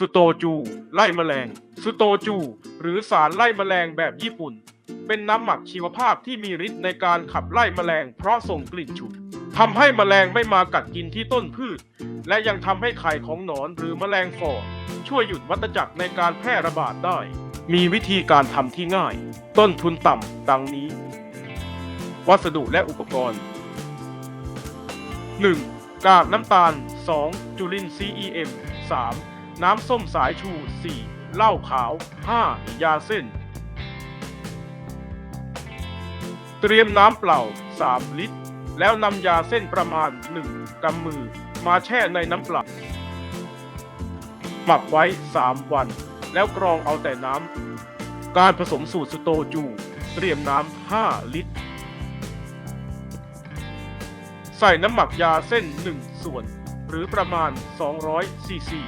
สโตจู ไล่แมลงสโตจู หรือสารไล่แมลงแบบญี่ปุ่น เป็นน้ำหมักชีวภาพที่มีฤทธิ์ในการขับไล่แมลงเพราะส่งกลิ่นฉุนทำให้แมลงไม่มากัดกินที่ต้นพืช และยังทำให้ไข่ของหนอนหรือแมลงฝ่อช่วยหยุดวัฏจักรในการแพร่ระบาดได้ มีวิธีการทำที่ง่าย ต้นทุนต่ำดังนี้ วัสดุและอุปกรณ์ 1. กากน้ำตาล 2. จุลินทรีย์ EM 3. น้ำส้มสายชู 4. เหล้าขาว 5. ยาเส้น เตรียมน้ำเปล่า 3 ลิตร แล้วนำยาเส้นประมาณ 1กำมือ มาแช่ในน้ำเปล่าหมักไว้ 3 วัน แล้วกรองเอาแต่น้ำ การผสมสูตรสโตจู เตรียมน้ำ 5 ลิตร ใส่น้ำหมักยาเส้น 1 ส่วน หรือประมาณ 200ซีซี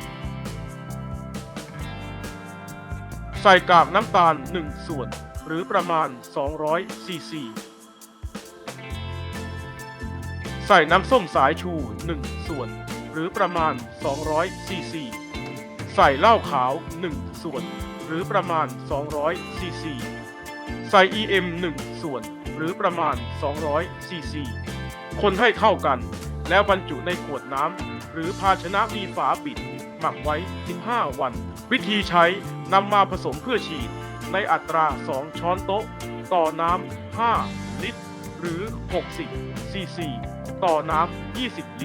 ใส่กากน้ำตาล 1 ส่วน หรือประมาณ 200 ซีซี ใส่น้ำส้มสายชู 1 ส่วน หรือประมาณ 200 ซีซี ใส่เหล้าขาว 1 ส่วน หรือประมาณ 200 ซีซี ใส่ EM 1 ส่วน หรือประมาณ 200 ซีซี คนให้เข้ากัน แล้วบรรจุในขวดน้ำหรือภาชนะมีฝาปิด หมักไว้ 15 วัน วิธีใช้นำมาผสมเพื่อฉีด ในอัตรา 2 ช้อนโต๊ะ ต่อน้ำ 5 ลิตร หรือ 60 ซีซี ต่อน้ำ 20 ลิตร